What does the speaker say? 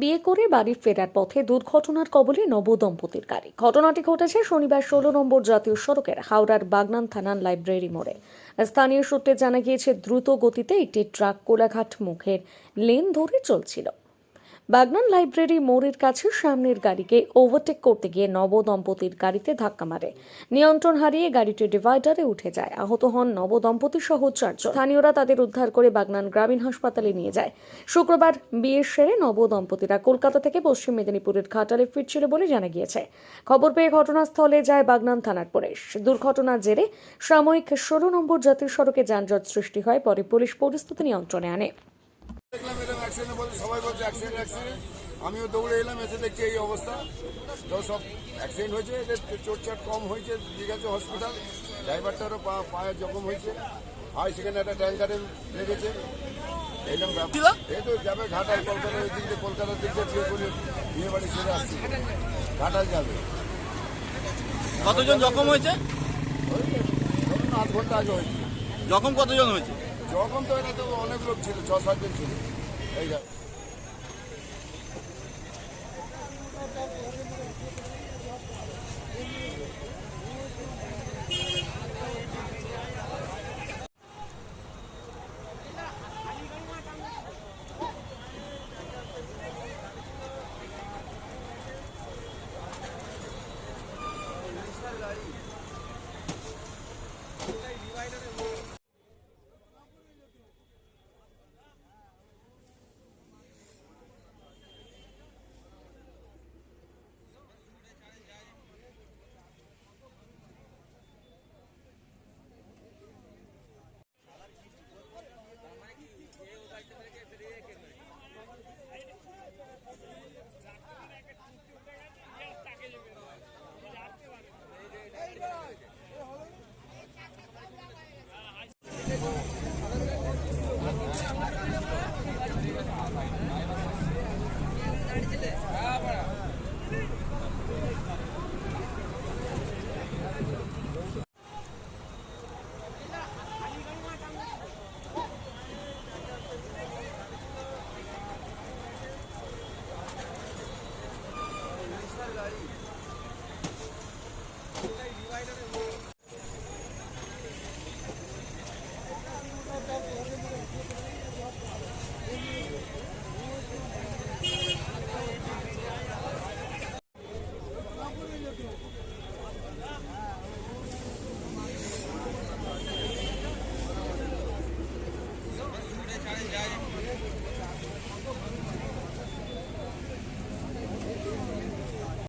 বিয়ে করে বাড়ি ফেরার পথে দুর্ঘটনার কবলে নবদম্পতির গাড়ি। ঘটনাটি ঘটেছে শনিবার ষোলো নম্বর জাতীয় সড়কের হাওড়ার বাগনান থানার লাইব্রেরি মোড়ে। স্থানীয় সূত্রে জানা গিয়েছে, দ্রুত গতিতে একটি ট্রাক কোলাঘাট মুখের লেন ধরে চলছিল। বাগনান লাইব্রেরি মোড়ের কাছে সামনের গাড়িকে ওভারটেক করতে গিয়ে নবদম্পতির গাড়িতে ধাক্কা মারে। নিয়ন্ত্রণ হারিয়ে গাড়িটি ডিভাইডারে উঠে যায়। আহত হন নবদম্পতি সহ চারজন। স্থানীয়রা তাদের উদ্ধার করে বাগনান গ্রামীণ হাসপাতালে নিয়ে যায়। শুক্রবার বিয়ের সেরে নবদম্পতিরা কলকাতা থেকে পশ্চিম মেদিনীপুরের ঘাটালে ফিরছিল বলে জানা গিয়েছে। খবর পেয়ে ঘটনাস্থলে যায় বাগনান থানার পুলিশ। দুর্ঘটনার জেরে সাময়িক ষোলো নম্বর জাতীয় সড়কে যানজট সৃষ্টি হয়, পরে পুলিশ পরিস্থিতি নিয়ন্ত্রণে আনে। অ্যাক্সিডেন্ট বলছে সবাই বলছে অ্যাক্সিডেন্ট অ্যাক্সিডেন্ট আমিও দৌড়ে এলাম এসে দেখছি এই অবস্থা। তো সব অ্যাক্সিডেন্ট হয়েছে এদের চোটচাট কম হয়েছে গেছে হসপিটাল ড্রাইভারটারও পা পায়ে জখম হয়েছে। আর সেখানে একটা ট্যাঙ্কারে লেগেছে। এইরকম ব্যাপার। এই তো যাবে ঘাটাল কলকাতার দিক দিয়ে কলকাতার দিক দিয়ে করে বিয়ে বাড়ি সেরে আসছে। ঘাটাল যাবে। কতজন জখম হয়েছে? ওই ধরুন আধ ঘণ্টা আগে হয়েছে। জখম কতজন হয়েছে? যখন তো এটা তো অনেক লোক ছিল ছ সাতজন ছিল। There you go. Thank you. リバイラル